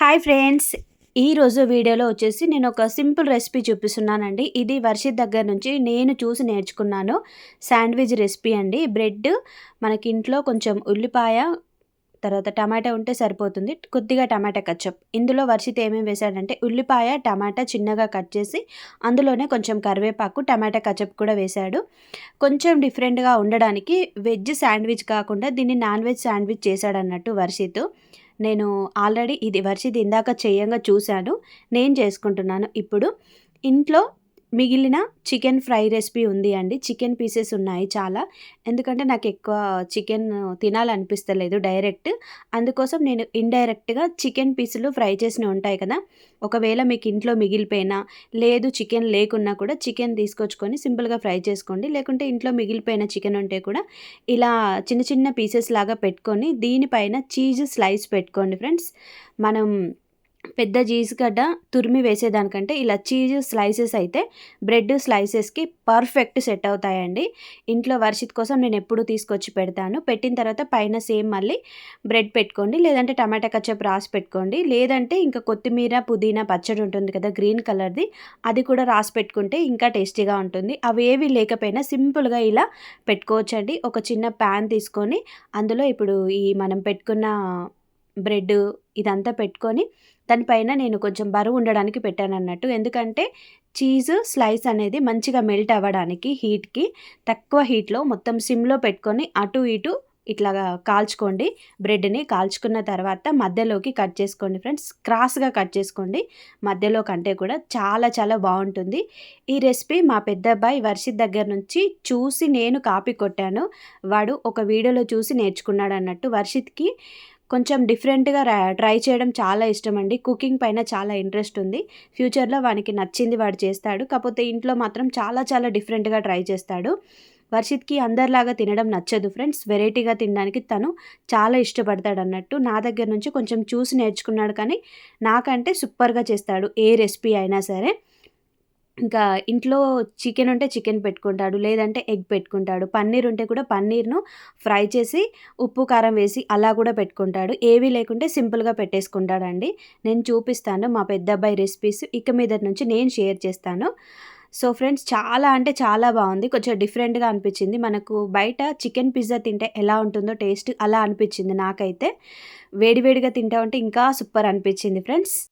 Hi friends. ఈరోజు వీడియోలో వచ్చేసి నేను ఒక సింపుల్ రెసిపీ చూపిస్తున్నానండి. ఇది వర్షిత్ దగ్గర నుంచి నేను చూసి నేర్చుకున్నాను. శాండ్విచ్ రెసిపీ అండి. బ్రెడ్ మనకి ఇంట్లో కొంచెం ఉల్లిపాయ తర్వాత టమాటా ఉంటే సరిపోతుంది. కొద్దిగా టమాటా కచ్చప్. ఇందులో వర్షిత్ ఏమేమి వేశాడంటే ఉల్లిపాయ టమాటా చిన్నగా కట్ చేసి అందులోనే కొంచెం కరివేపాకు టమాటా కచప్ కూడా వేశాడు. కొంచెం డిఫరెంట్గా ఉండడానికి వెజ్ శాండ్విచ్ కాకుండా దీన్ని నాన్ వెజ్ శాండ్విచ్ చేశాడన్నట్టు వర్షిత్. నేను ఆల్రెడీ ఇది వర్షిది ఇందాక చేయంగా చూశాను. నేను చేసుకుంటున్నాను. ఇప్పుడు ఇంట్లో మిగిలిన చికెన్ ఫ్రై రెసిపీ ఉంది అండి. చికెన్ పీసెస్ ఉన్నాయి చాలా. ఎందుకంటే నాకు ఎక్కువ చికెన్ తినాలనిపిస్తలేదు డైరెక్ట్. అందుకోసం నేను ఇండైరెక్ట్గా చికెన్ పీసులు ఫ్రై చేసినవి ఉంటాయి కదా. ఒకవేళ మీకు ఇంట్లో మిగిలిపోయినా లేదు చికెన్ లేకున్నా కూడా చికెన్ తీసుకొచ్చుకొని సింపుల్గా ఫ్రై చేసుకోండి. లేకుంటే ఇంట్లో మిగిలిపోయిన చికెన్ ఉంటే కూడా ఇలా చిన్న చిన్న పీసెస్ లాగా పెట్టుకొని దీనిపైన చీజ్ స్లైస్ పెట్టుకోండి ఫ్రెండ్స్. మనం పెద్ద చీజ్ గడ్డ తురిమి వేసేదానికంటే ఇలా చీజ్ స్లైసెస్ అయితే బ్రెడ్ స్లైసెస్కి పర్ఫెక్ట్ సెట్ అవుతాయండి. ఇంట్లో వర్షిత్ కోసం నేను ఎప్పుడు తీసుకొచ్చి పెడతాను. పెట్టిన తర్వాత పైన సేమ్ మళ్ళీ బ్రెడ్ పెట్టుకోండి లేదంటే టమాటా కచ్చప్ రాసి పెట్టుకోండి లేదంటే ఇంకా కొత్తిమీర పుదీనా పచ్చడి ఉంటుంది కదా గ్రీన్ కలర్ది అది కూడా రాసి పెట్టుకుంటే ఇంకా టేస్టీగా ఉంటుంది. అవి ఏవి లేకపోయినా సింపుల్గా ఇలా పెట్టుకోవచ్చండి. ఒక చిన్న ప్యాన్ తీసుకొని అందులో ఇప్పుడు ఈ మనం పెట్టుకున్న బ్రెడ్ ఇదంతా పెట్టుకొని దానిపైన నేను కొంచెం బరువు ఉండడానికి పెట్టాను అన్నట్టు. ఎందుకంటే చీజ్ స్లైస్ అనేది మంచిగా మెల్ట్ అవ్వడానికి హీట్కి తక్కువ హీట్లో మొత్తం సిమ్లో పెట్టుకొని అటు ఇటు ఇట్లా కాల్చుకోండి. బ్రెడ్ని కాల్చుకున్న తర్వాత మధ్యలోకి కట్ చేసుకోండి ఫ్రెండ్స్. క్రాస్గా కట్ చేసుకోండి. మధ్యలో కంటే కూడా చాలా చాలా బాగుంటుంది. ఈ రెసిపీ మా పెద్ద అబ్బాయి వర్షిత్ దగ్గర నుంచి చూసి నేను కాపీ కొట్టాను. వాడు ఒక వీడియోలో చూసి నేర్చుకున్నాడు అన్నట్టు. వర్షిత్కి కొంచెం డిఫరెంట్గా ట్రై చేయడం చాలా ఇష్టం అండి కుకింగ్ పైన చాలా ఇంట్రెస్ట్ ఉంది. ఫ్యూచర్లో వానికి నచ్చింది వాడు చేస్తాడు. కాకపోతే ఇంట్లో మాత్రం చాలా చాలా డిఫరెంట్గా ట్రై చేస్తాడు. వర్షిత్కి అందరిలాగా తినడం నచ్చదు ఫ్రెండ్స్. వెరైటీగా తినడానికి తను చాలా ఇష్టపడతాడు అన్నట్టు నా దగ్గర నుంచి కొంచెం చూసి నేర్చుకున్నాడు కానీ నాకంటే సూపర్గా చేస్తాడు ఏ రెసిపీ అయినా సరే. ఇంకా ఇంట్లో చికెన్ ఉంటే చికెన్ పెట్టుకుంటాడు లేదంటే ఎగ్ పెట్టుకుంటాడు. పన్నీర్ ఉంటే కూడా పన్నీర్ను ఫ్రై చేసి ఉప్పు కారం వేసి అలా కూడా పెట్టుకుంటాడు. ఏవి లేకుంటే సింపుల్గా పెట్టేసుకుంటాడండి. నేను చూపిస్తాను మా పెద్ద అబ్బాయి రెసిపీస్ ఇక మీద నుంచి నేను షేర్ చేస్తాను. సో ఫ్రెండ్స్ చాలా అంటే చాలా బాగుంది. కొంచెం డిఫరెంట్గా అనిపించింది. మనకు బయట చికెన్ పిజ్జా తింటే ఎలా ఉంటుందో టేస్ట్ అలా అనిపించింది నాకైతే. వేడివేడిగా తింటా ఉంటే ఇంకా సూపర్ అనిపించింది ఫ్రెండ్స్